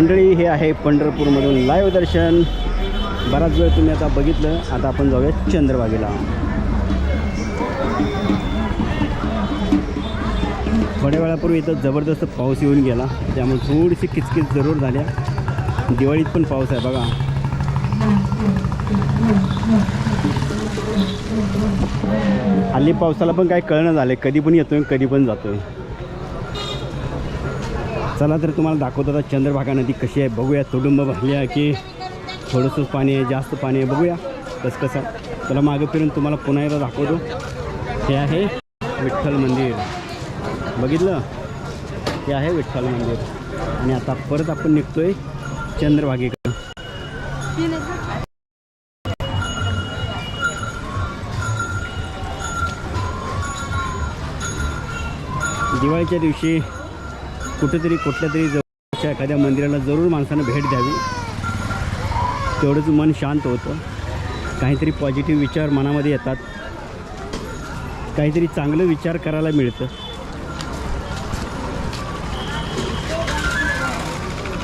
मंडळी हे आहे पंढरपूरमधून लाईव्ह दर्शन. बराच वेळ तुम्ही आता बघितलं. आता आपण जाऊया चंद्रबागेला थोड्या वेळापूर्वी इथं जबरदस्त पाऊस येऊन गेला. त्यामुळे थोडीशी किचकिच जरूर झाल्या. दिवाळीत पण पाऊस आहे बघा. हल्ली पावसाला पण काय कळणं झालं कधी पण येतोय कधी पण जातोय. चला तर तुम्हाला दाखवतो आता चंद्रभागा नदी कशी आहे. बघूया तुडुंब भरल्या की थोडंसं पाणी आहे जास्त पाणी आहे बघूया कसं कसं चला मागं फिरून तुम्हाला पुन्हा एकदा दाखवतो. हे आहे विठ्ठल मंदिर. बघितलं? हे आहे विठ्ठल मंदिर. आणि आता परत आपण निघतो आहे चंद्रभागेकडं. दिवाळीच्या दिवशी कुठेतरी कुठल्या तरी जवळच्या एखाद्या मंदिराला जरूर माणसानं भेट द्यावी. तेवढंच मन शांत होतं. काहीतरी पॉझिटिव्ह विचार मनामध्ये येतात. काहीतरी चांगलं विचार करायला मिळतं.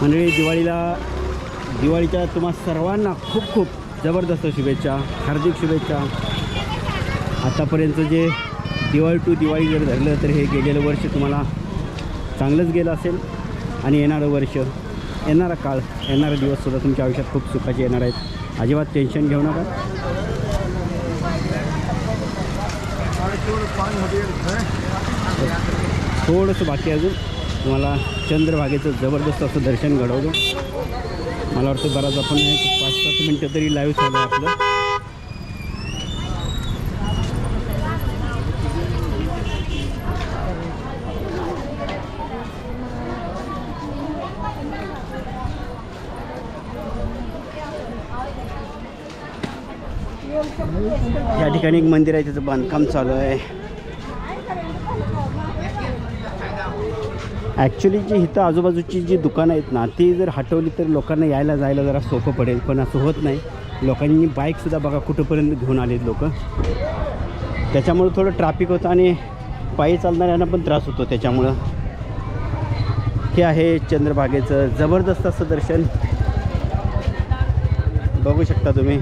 मंडळी दिवाळीला दिवाळीच्या तुम्हा सर्वांना खूप खूप जबरदस्त शुभेच्छा हार्दिक शुभेच्छा. आतापर्यंत जे दिवाळी टू दिवाळी जर धरलं तर हे गेलेलं वर्ष तुम्हाला चांगलंच गेलं असेल आणि येणारं वर्ष येणारा काळ येणारा दिवससुद्धा तुमच्या आयुष्यात खूप सुखाचे येणार आहेत. अजिबात टेन्शन घेऊ नका. थोडंसं बाकी अजून. तुम्हाला चंद्रभागेचं जबरदस्त असं दर्शन घडवलं मला वाटतं बराच आपण एक पाच सात मिनटं तरी लाईव्ह चालू आपलं. ठिकाणी एक मंदिर आहे त्याचं बांधकाम चालू आहे. ॲक्च्युली जी इथं आजूबाजूची जी दुकानं आहेत ना ती जर हटवली तर लोकांना यायला जायला जरा सोपं पडेल पण असं होत नाही. लोकांनी बाईकसुद्धा बघा कुठंपर्यंत घेऊन आलेत लोक. त्याच्यामुळं थोडं ट्रॅफिक होतं आणि पायी चालणाऱ्यांना पण त्रास होतो त्याच्यामुळं. हे आहे चंद्रभागेचं जबरदस्त असं दर्शन. बघू शकता तुम्ही.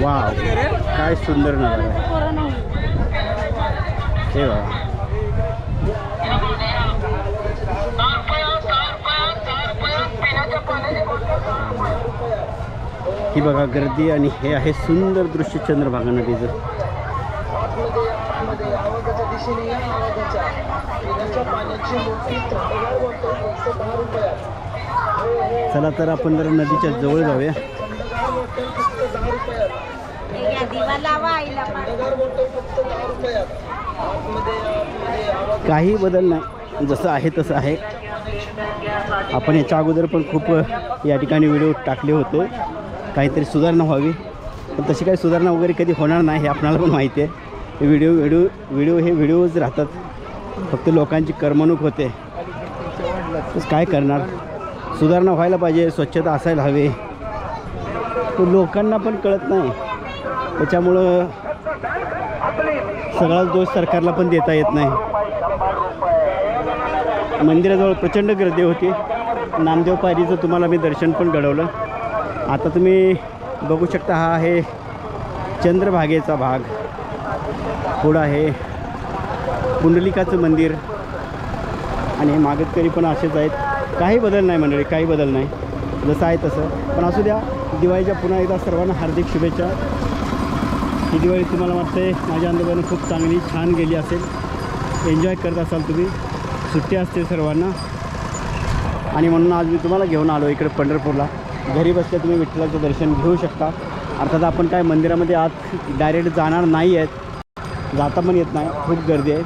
वाव काय सुंदर नजारा हे बघा. ही बघा गर्दी आणि हे आहे सुंदर दृश्य चंद्रभागा नदीचं. चला तर आपण जरा नदीच्या जवळ जाऊया. काही बदल नाही. जसं आहे तसं आहे. आपण याच्या अगोदर पण खूप या ठिकाणी व्हिडिओ टाकले होते. काहीतरी सुधारणा व्हावी. पण तशी काही सुधारणा वगैरे कधी होणार नाही हे आपणाला पण माहिती आहे. व्हिडिओ व्हिडिओ व्हिडिओ हे व्हिडिओज राहतात. फक्त लोकांची करमणूक होते. काय करणार? सुधारणा व्हायला पाहिजे स्वच्छता असायला हवी. लोकांना पण कळत नाही. त्याच्यामुळं सगळाच दोष सरकारला पण देता येत नाही. मंदिराजवळ प्रचंड गर्दी होती. नामदेव पायरीचं तुम्हाला मी दर्शन पण घडवलं. आता तुम्ही बघू शकता हा आहे चंद्रभागेचा भाग. पुढं आहे पुंडलिकाचं मंदिर. आणि हे मागतकरी पण असेच आहेत. काही बदल नाही मंडळी काही बदल नाही. जसं आहे तसं. पण असू द्या दिवाळीच्या पुन्हा एकदा सर्वांना हार्दिक शुभेच्छा. ही दिवाळी तुम्हाला वाटते माझ्या अंदाजानं खूप चांगली छान गेली असेल. एन्जॉय करत असाल तुम्ही. सुट्टी असते सर्वांना. आणि म्हणून आज मी तुम्हाला घेऊन आलो इकडे पंढरपूरला. घरी बसल्या तुम्ही विठ्ठलाचं दर्शन घेऊ शकता. अर्थात आपण काय मंदिरामध्ये आत डायरेक्ट जाणार नाही आहेत जाता पण येत नाही. खूप गर्दी आहे.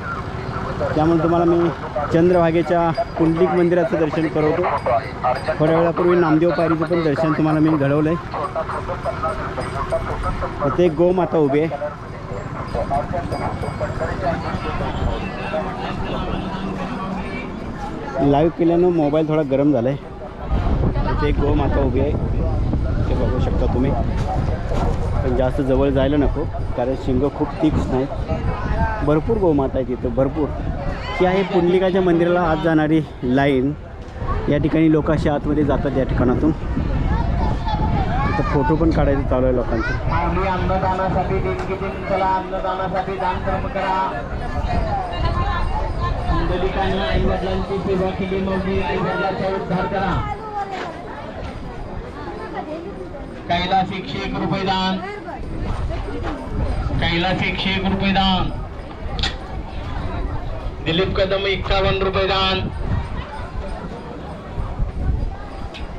त्यामुळे तुम्हाला मी चंद्रभागेच्या कुंडलिक मंदिराचं दर्शन करवतो. थोड्या वेळापूर्वी नामदेव पायरीचं पण दर्शन तुम्हाला मी घडवलं आहे इथे एक गोमाता उभी आहे. लाईव्ह केल्यानं मोबाईल थोडा गरम झाला आहे इथे एक गोमाता उभी आहे. ते बघू शकता तुम्ही. पण जास्त जवळ जायला नको कारण शिंग खूप तीक्ष्ण नाही. भरपूर गोमाता आहे तिथं भरपूर. ती आहे पुंडलिकाच्या मंदिराला आत जाणारी लाईन. या ठिकाणी लोक अशी आतमध्ये जातात या ठिकाणातून. इथं फोटो पण काढायचे चालू आहे लोकांचे. माऊली अन्नदानासाठी देणगी देऊन चला अन्नदानासाठी दान कर्म करा. दलितांनी आई वडिलांची सेवा केली माऊली आई वडिलांचा उद्धार करा. कैलास एकशे एक रुपये दान. कैलास एकशे एक रुपये दान. दिलीप कदम एक्कावन्न रुपये दान.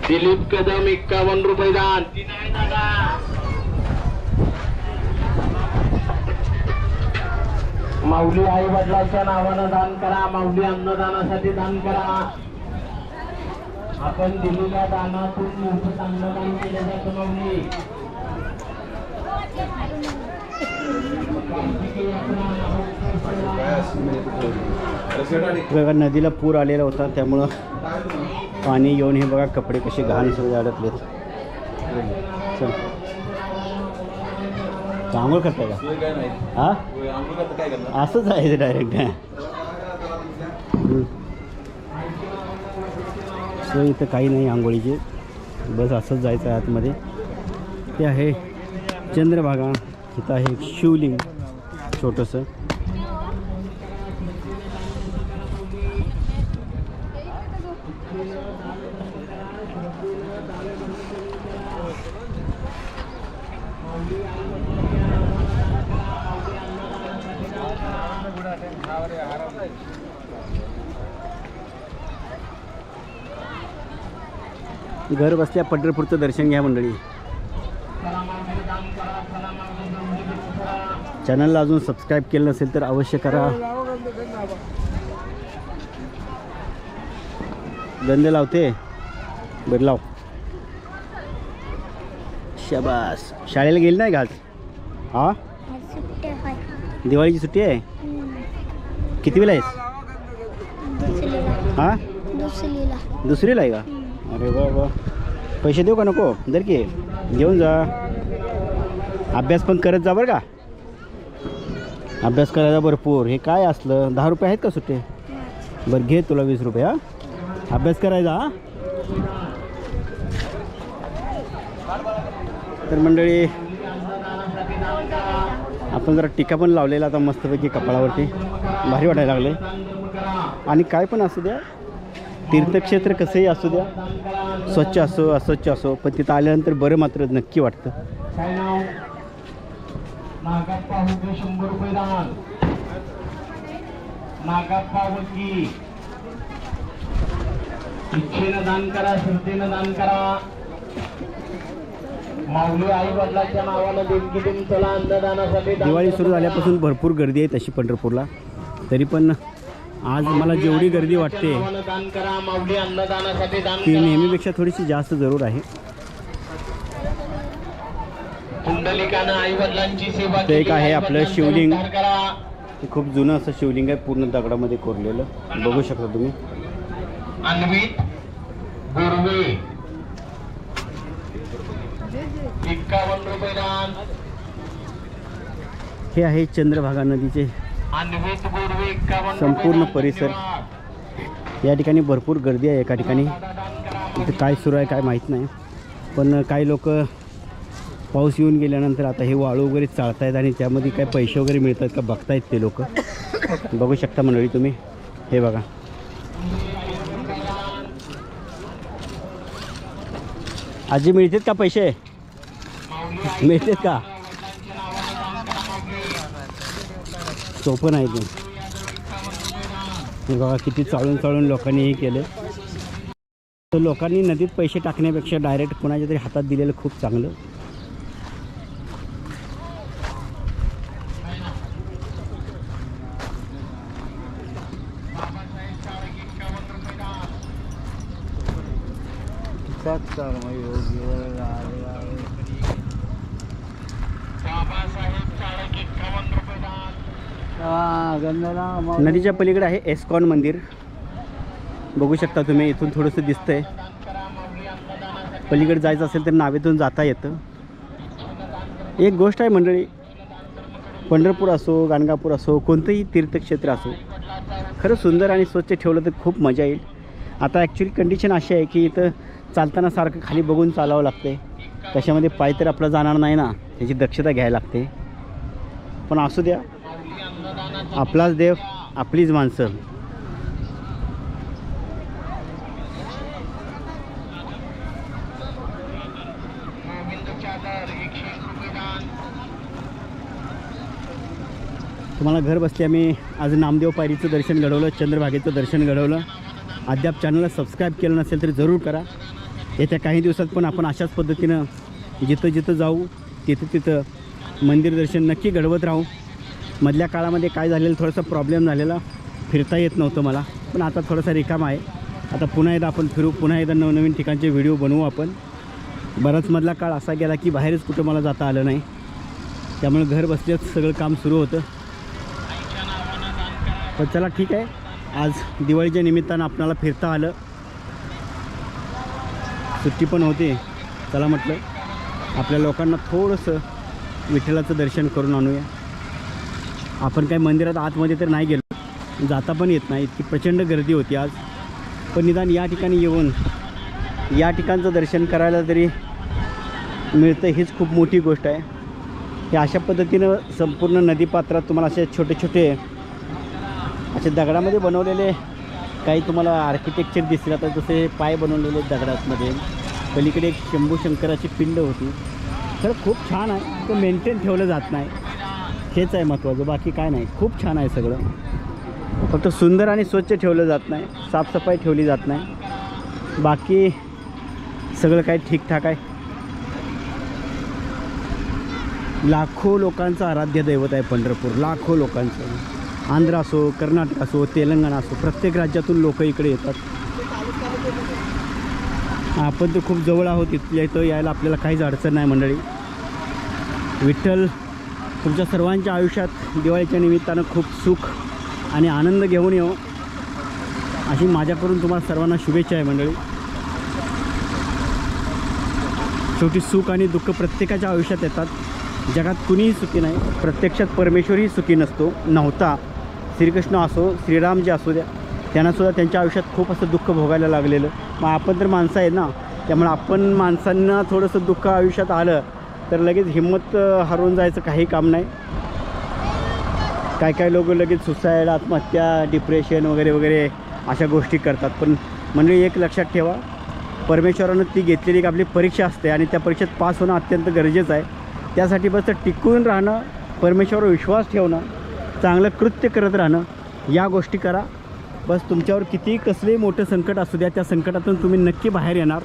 दिलीप कदम एक्कावन्न रुपये दान. ती नाही दादा माऊली आई वडिलांच्या नावानं दान करा. माऊली अन्नदानासाठी दान करा. आपण दिलेल्या दानातून मोफत अन्नदान केलं जातं माऊली. नदीला पूर आलेला होता त्यामुळं पाणी येऊन हे बघा कपडे कसे घाण सगळे अडकलेत चल. आंघोळ करताय का? हा? असंच आहे डायरेक्ट सो इथं काही नाही आंघोळीचे. बस असंच जायचं आहे आतमध्ये. ते आहे चंद्रभागा. इथं आहे शिवलिंग छोटंसं. घर बसल्या पंढरपूरचं दर्शन घ्या मंडळी. चॅनलला अजून सबस्क्राईब केलं नसेल तर अवश्य करा. गंध लावते. बरं लाव. शबास. शाळेला गेली नाही का आज? हा? दिवाळीची सुट्टी आहे? किती वेळा आहेस? हा? दुसरीला आहे का? अरे वा वा. पैसे देऊ का नको? दर की. घेऊन जा. अभ्यास पण करत जा बरं का. अभ्यास करायचा भरपूर. हे काय असलं? दहा रुपये आहेत का सुट्टे? बरं घे तुला वीस रुपये हा. अभ्यास करायचा हा. तर मंडळी आपण जरा टीका पण लावलेला आता मस्तपैकी कपाळावरती. भारी वाटायला लागले आणि काय पण असू द्या तीर्थक्षेत्र कसंही असू द्या स्वच्छ असो अस्वच्छ असो पण तिथं आल्यानंतर बरं मात्र नक्की वाटतं. इच्छेनं दान करा श्रद्धेनं दान करा. माऊली आई वडिलांच्या नावानं देणगी देऊन चला अन्नदानासाठी दान दिवाळी. सुरू झाल्यापासून भरपूर गर्दी आहे तशी पंढरपूरला. तरी पण आज मला जेवढी गर्दी वाटते ती नेहमीपेक्षा थोडीशी जास्त जरूर आहे. ते एक आहे आपलं शिवलिंग. खूप जुनं असं शिवलिंग आहे पूर्ण दगडामध्ये कोरलेलं. बघू शकता तुम्ही. हे आहे चंद्रभागा नदीचे संपूर्ण. परिसर. या ठिकाणी भरपूर गर्दी आहे एका ठिकाणी. इथं काय सुरू आहे काय माहीत नाही. पण काही लोक पाऊस येऊन गेल्यानंतर आता हे वाळू वगैरे चालतायत आणि त्यामध्ये काय पैसे वगैरे मिळतात का बघतायत ते लोक. बघू शकता मंडळी तुम्ही. हे बघा. आजी मिळतात का पैसे? मिळतात का? सोपं नाही ते बघा किती चाळून चाळून लोकांनी हे केलं. तर लोकांनी नदीत पैसे टाकण्यापेक्षा डायरेक्ट कोणाच्या तरी हातात दिलेलं खूप चांगलं बाबासाहेब चाळक एक्कावन्न रुपये दान नदीच्या पलीकडे आहे एस्कॉन मंदिर. बघू शकता तुम्ही इथून थोडंसं दिसतंय. पलीकडे जायचं असेल तर नावेतून जाता येतं. एक गोष्ट आहे मंडळी पंढरपूर असो गाणगापूर असो कोणतंही तीर्थक्षेत्र असो खरं सुंदर आणि स्वच्छ ठेवलं तर खूप मजा येईल. आता ॲक्च्युली कंडिशन अशी आहे की इथं चालताना सारखं खाली बघून चालावं लागते त्याच्यामध्ये पाय तर आपला जाणार नाही ना त्याची दक्षता घ्यायला लागते. पण असू द्या आपलाच देव आपलीच माणसं. तुम्हाला घर बसल्या आम्ही आज नामदेव पायरीचं दर्शन घडवलं चंद्रभागेचं दर्शन घडवलं. अद्याप चॅनलला सबस्क्राईब केलं नसेल तर जरूर करा. येत्या काही दिवसात पण आपण अशाच पद्धतीनं जिथं जिथं जाऊ तिथं तिथं मंदिर दर्शन नक्की घडवत राहू. मधल्या काळामध्ये काय झालेलं थोडंसं प्रॉब्लेम झालेला. फिरता येत नव्हतं मला. पण आता थोडंसं रिकाम आहे. आता पुन्हा एकदा आपण फिरू पुन्हा एकदा नवनवीन ठिकाणचे व्हिडिओ बनवू आपण. बराच मधला काळ असा गेला की बाहेरच कुठं मला जाता आलं नाही. त्यामुळे घर बसल्याच सगळं काम सुरू होतं. तर चला ठीक आहे. आज दिवाळीच्या निमित्तानं आपणाला फिरता आलं. सुट्टी पण होती. चला म्हटलं आपल्या लोकांना थोडंसं विठ्ठलाचं दर्शन करून आणूया. आपण काही मंदिरात आतमध्ये तर नाही गेलो. जाता पण येत नाही. इतकी प्रचंड गर्दी होती आज. पण निदान या ठिकाणी येऊन या ठिकाणचं दर्शन करायला तरी मिळतं हीच खूप मोठी गोष्ट आहे. हे अशा पद्धतीनं संपूर्ण नदीपात्रात तुम्हाला असे छोटे छोटे असे दगडामध्ये बनवलेले काही तुम्हाला आर्किटेक्चर दिसतील आता जसे पाय बनवलेले दगडातमध्ये. पलीकडे एक शंभू शंकराची पिंड होती. तर खूप छान आहे. ते मेंटेन ठेवलं जात नाही. हेच आहे महत्त्वाचं बाकी काय नाही. खूप छान आहे सगळं. फक्त सुंदर आणि स्वच्छ ठेवलं जात नाही. साफसफाई ठेवली जात नाही. बाकी सगळं काही ठीकठाक आहे. लाखो लोकांचं आराध्य दैवत आहे पंढरपूर. लाखो लोकांचं. आंध्र असो कर्नाटक असो तेलंगणा असो प्रत्येक राज्यातून लोक इकडे येतात. आपण तर खूप जवळ आहोत. इथल्या इथं यायला आपल्याला काहीच अडचण नाही मंडळी. विठ्ठल तुमच्या सर्वांच्या आयुष्यात दिवाळीच्या निमित्तानं खूप सुख आणि आनंद घेऊन येऊ अशी माझ्याकडून तुम्हाला सर्वांना शुभेच्छा आहे मंडळी. शेवटी सुख आणि दुःख प्रत्येकाच्या आयुष्यात येतात. जगात कुणीही सुखी नाही. प्रत्यक्षात परमेश्वरही सुखी नसतो नव्हता. श्रीकृष्ण असो श्रीराम जे असू द्या त्यांनासुद्धा त्यांच्या आयुष्यात खूप असं दुःख भोगायला लागलेलं. मग आपण तर माणसं आहे ना त्यामुळे आपण माणसांना थोडंसं दुःख आयुष्यात आलं तर लगेच हिंमत हरवून जायचं काही काम नाही. काय काय लोक लगेच सुसाईड आत्महत्या डिप्रेशन वगैरे वगैरे अशा गोष्टी करतात. पण म्हणजे एक लक्षात ठेवा परमेश्वरानं ती घेतलेली एक आपली परीक्षा असते आणि त्या परीक्षेत पास होणं अत्यंत गरजेचं आहे. त्यासाठी बस टिकून राहणं परमेश्वरावर विश्वास ठेवणं चांगलं कृत्य करत राहणं या गोष्टी करा. बस तुमच्यावर कितीही कसलेही मोठं संकट असू द्या त्या संकटातून तुम्ही नक्की बाहेर येणार.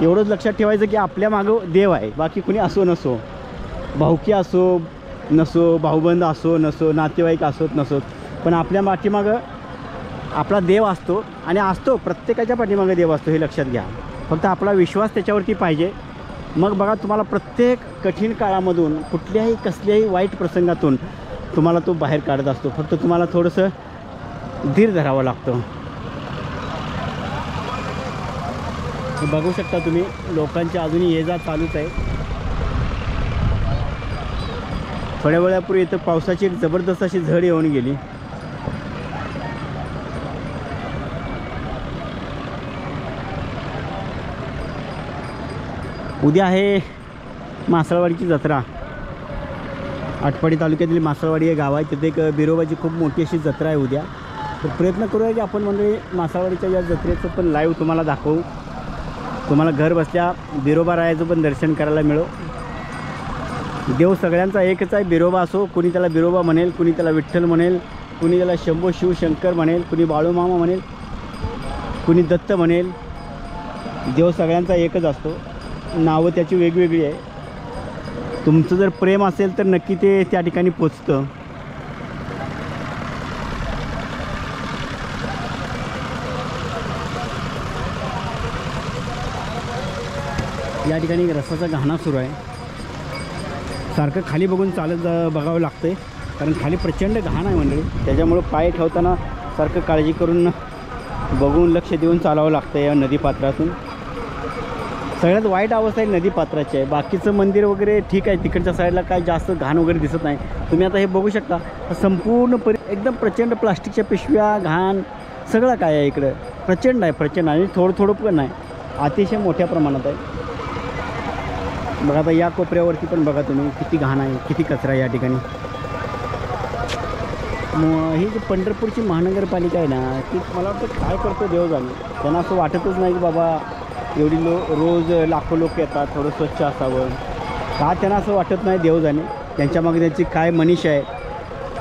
एवढंच लक्षात ठेवायचं की आपल्या मागं देव आहे. बाकी कुणी असो नसो. भाऊकी असो नसो भाऊबंद असो नसो नातेवाईक असोत नसोत. पण आपल्या पाठीमागं आपला देव असतो आणि असतो प्रत्येकाच्या पाठीमागं देव असतो हे लक्षात घ्या. फक्त आपला विश्वास त्याच्यावरती पाहिजे. मग बघा तुम्हाला प्रत्येक कठीण काळामधून कुठल्याही कसल्याही वाईट प्रसंगातून तुम्हाला तो बाहेर काढत असतो. फक्त तुम्हाला थोडंसं धीर धरावं लागतं हे बघू शकता तुम्ही लोकांची अजूनही ये जा चालूच आहे. थोड्या वेळापूर्वी इथं पावसाची एक जबरदस्त अशी झड येऊन गेली. उद्या आहे मासळवाडीची जत्रा. आटपाडी तालुक्यातील मासळवाडी हे गाव आहे. तिथे एक बिरोबाची खूप मोठी अशी जत्रा आहे उद्या. तर प्रयत्न करूया की आपण म्हणजे मासळवाडीच्या या जत्रेचं पण लाईव्ह तुम्हाला दाखवू. तुम्हाला घर बसल्या बिरोबा रायाचं पण दर्शन करायला मिळो. देव सगळ्यांचा एकच आहे बिरोबा असो कुणी त्याला बिरोबा म्हणेल कुणी त्याला विठ्ठल म्हणेल कुणी त्याला शंभो शिवशंकर म्हणेल कुणी बाळूमामा म्हणेल कुणी दत्त म्हणेल. देव सगळ्यांचा एकच असतो. नावं त्याची वेगवेगळी आहे. तुमचं जर प्रेम असेल तर नक्की ते त्या ठिकाणी पोचतं. या ठिकाणी रस्त्याचा घाणा सुरू आहे. सारखं खाली बघून चालत जा बघावं लागतं कारण खाली प्रचंड घाण आहे मंडळी. त्याच्यामुळं पाय ठेवताना सारखं काळजी करून बघून लक्ष देऊन चालावं लागतं या नदीपात्रातून सगळ्यात वाईट अवस्था आहे नदीपात्राची आहे. बाकीचं मंदिर वगैरे ठीक आहे. तिकडच्या साईडला काय जास्त घाण वगैरे दिसत नाही. तुम्ही आता हे बघू शकता. संपूर्ण परि एकदम प्रचंड प्लास्टिकच्या पिशव्या घाण सगळं काय आहे इकडं. प्रचंड आहे प्रचंड आणि थोडं थोडं पण नाही. अतिशय मोठ्या प्रमाणात आहे. बघा आता या कोपऱ्यावरती पण बघा तुम्ही किती घाण आहे किती कचरा आहे या ठिकाणी. मग ही जी पंढरपूरची महानगरपालिका आहे ना ती मला वाटतं काय करतो देव जाणे त्यांना असं वाटतच नाही की बाबा एवढी लो रोज लाखो लोक येतात थोडं स्वच्छ असावं. का त्यांना असं वाटत नाही देव जाणे त्यांच्यामागे त्यांची काय मनीष आहे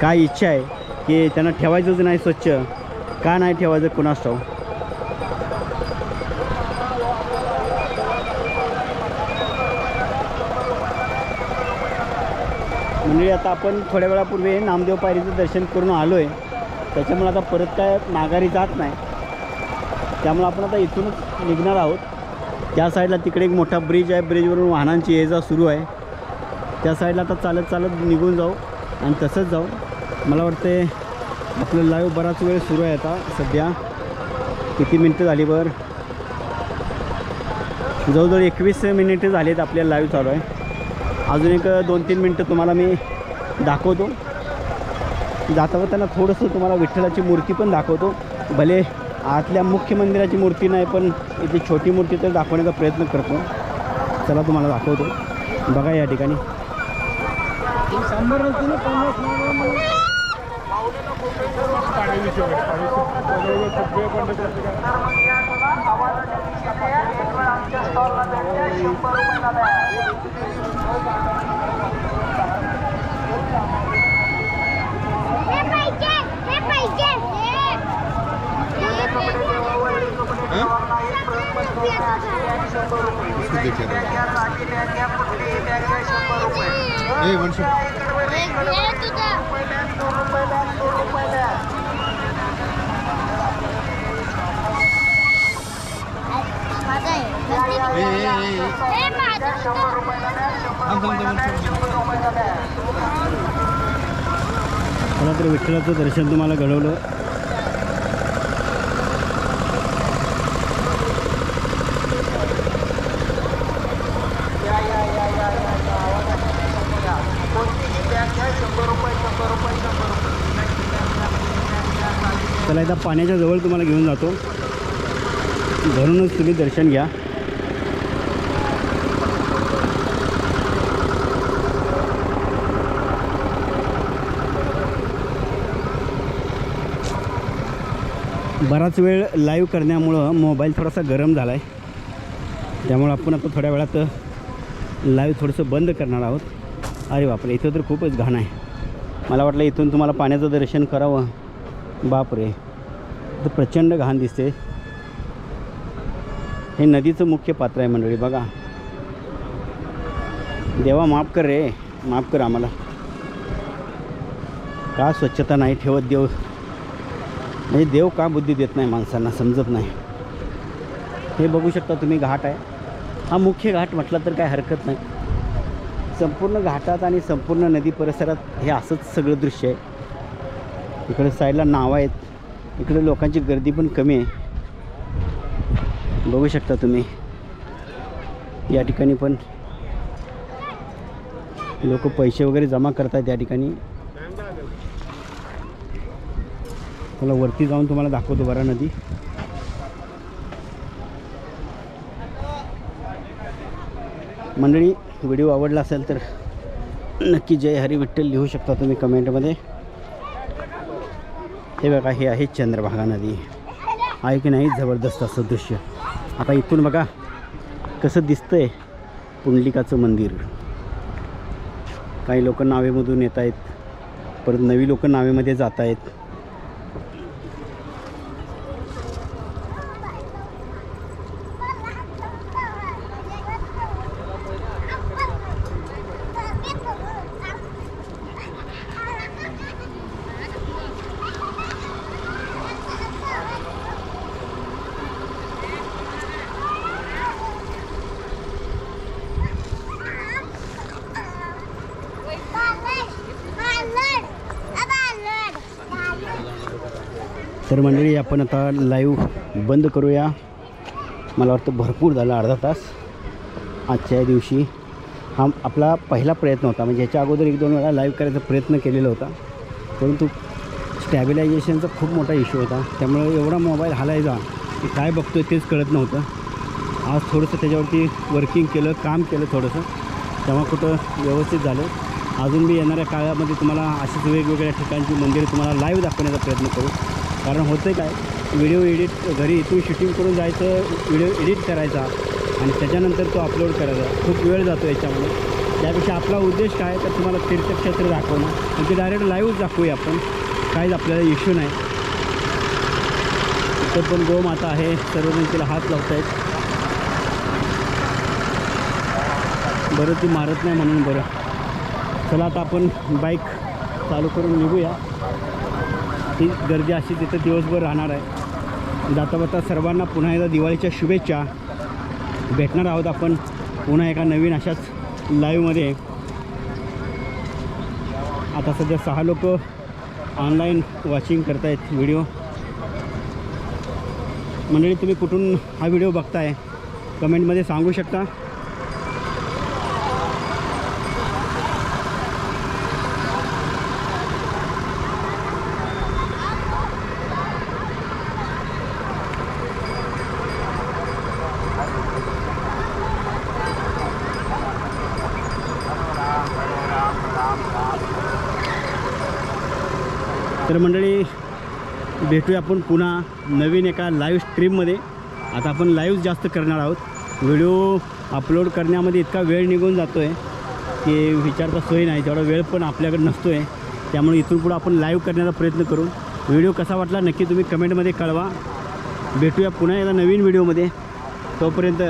काय इच्छा आहे की त्यांना ठेवायचंच नाही स्वच्छ. का नाही ठेवायचं कुणास ठाऊ म्हणजे आता आपण थोड्या वेळापूर्वी नामदेव पायरीचं दर्शन करून आलो आहे त्याच्यामुळे आता परत काय माघारी जात नाही. त्यामुळे आपण आता इथूनच निघणार आहोत. त्या साईडला तिकडे एक मोठा ब्रिज आहे. ब्रिजवरून वाहनांची ये जा सुरू आहे. त्या साईडला आता चालत चालत निघून जाऊ आणि तसंच जाऊ. मला वाटते आपलं लाईव्ह बराच वेळ सुरू आहे आता. सध्या किती मिनटं झाली बरं? जवळजवळ एकवीस मिनिटं झालीत आपल्या लाईव्ह चालू आहे. अजून एक दोन तीन मिनटं तुम्हाला मी दाखवतो. जाता जाताना थोडंसं तुम्हाला विठ्ठलाची मूर्ती पण दाखवतो. भले आतल्या मुख्य मंदिराची मूर्ती नाही पण इथे छोटी मूर्ती तर दाखवण्याचा प्रयत्न करतो. चला तुम्हाला दाखवतो. बघा या ठिकाणी हे पाहिजे हे पाहिजे मला तर विठ्ठलाचं दर्शन तुम्हाला घडवलं? चला एकदा पाण्याच्या जवळ तुम्हाला घेऊन जातो. घरूनच तुम्ही दर्शन घ्या. बराच वेळ लाईव्ह करण्यामुळं मोबाईल थोडासा गरम झाला आहे त्यामुळं आपण आता थोड्या वेळात लाईव्ह थोडंसं बंद करणार आहोत. अरे बापरे इथं तर खूपच घाण आहे. मला वाटलं इथून तुम्हाला पाण्याचं दर्शन करावं. बापरे. तर प्रचंड घाण दिसते. हे नदीचं मुख्य पात्र आहे मंडळी बघा. देवा माफ कर रे. माफ कर आम्हाला. का स्वच्छता नाही ठेवत देव? म्हणजे देव का बुद्धी देत नाही माणसांना समजत नाही. हे बघू शकता तुम्ही घाट आहे. हा मुख्य घाट म्हटला तर काय हरकत नाही. संपूर्ण घाटात आणि संपूर्ण नदी परिसरात हे असंच सगळं दृश्य आहे. इकडे साईडला नावं आहेत. इकडे लोकांची गर्दी पण कमी आहे. बघू शकता तुम्ही. या ठिकाणी पण लोक पैसे वगैरे जमा करतात या ठिकाणी. मला वरती जाऊन तुम्हाला दाखवतो बरा नदी. मंडळी व्हिडिओ आवडला असेल तर नक्की जय हरी विठ्ठल लिहू शकता तुम्ही कमेंटमध्ये. हे बघा हे आहे चंद्रभागा नदी. आहे की नाही जबरदस्त असं दृश्य. आता इथून बघा कसं दिसतंय पुंडलिकाचं मंदिर. काही लोक नावेमधून येत आहेत परत नवी लोक नावेमध्ये जात आहेत तर मंडळी आपण आता लाईव्ह बंद करूया. मला वाटतं भरपूर झालं अर्धा तास. आजच्या दिवशी हा आपला पहिला प्रयत्न होता. म्हणजे याच्या अगोदर एक दोन वेळा लाईव्ह करायचा प्रयत्न केलेला होता. परंतु स्टॅबिलायझेशनचा खूप मोठा इश्यू होता. त्यामुळे एवढा मोबाईल हालायचा की काय बघतो तेच कळत नव्हतं. आज थोडंसं त्याच्यावरती वर्किंग केलं काम केलं थोडंसं. तेव्हा कुठं व्यवस्थित झालं. अजून मी येणाऱ्या काळामध्ये तुम्हाला अशीच वेगवेगळ्या ठिकाणची मंदिरं तुम्हाला लाईव्ह दाखवण्याचा प्रयत्न करू. कारण होतं काय? व्हिडिओ एडिट घरी इथून शूटिंग करून जायचं व्हिडिओ एडिट करायचा आणि त्याच्यानंतर तो अपलोड करायचा. खूप वेळ जातो याच्यामध्ये. त्यापेक्षा आपला उद्देश काय? तर तुम्हाला तीर्थक्षेत्र दाखवणं. म्हणजे ते डायरेक्ट लाईव्हच दाखवूया आपण. काहीच आपल्याला इश्यू नाही. इथं पण गोमाता आहे. सर्वजण तिला हात लावत आहेत बरं ती मारत नाही म्हणून बरं. चला आता आपण बाईक चालू करून निघूया. ती गर्दी अशी तिथं दिवसभर राहणार आहे. म्हणजे जाता जाता सर्वांना पुन्हा एकदा दिवाळीच्या शुभेच्छा. भेटणार आहोत आपण पुन्हा एका नवीन अशाच लाईव्हमध्ये आता सध्या सहा लोक ऑनलाईन वॉचिंग करतायत व्हिडिओ मंडळी तुम्ही कुठून हा व्हिडिओ बघताय? कमेंटमध्ये सांगू शकता. तर मंडळी भेटूया आपण पुन्हा नवीन एका लाईव्ह स्ट्रीममध्ये आता आपण लाईव्ह जास्त करणार आहोत. व्हिडिओ अपलोड करण्यामध्ये इतका वेळ निघून जातो आहे की विचारता सोय नाही. तेवढा वेळ पण आपल्याकडे नसतो आहे त्यामुळे इथून पुढं आपण लाईव्ह करण्याचा प्रयत्न करू. व्हिडिओ कसा वाटला नक्की तुम्ही कमेंटमध्ये कळवा. भेटूया पुन्हा एकदा नवीन व्हिडिओमध्ये तोपर्यंत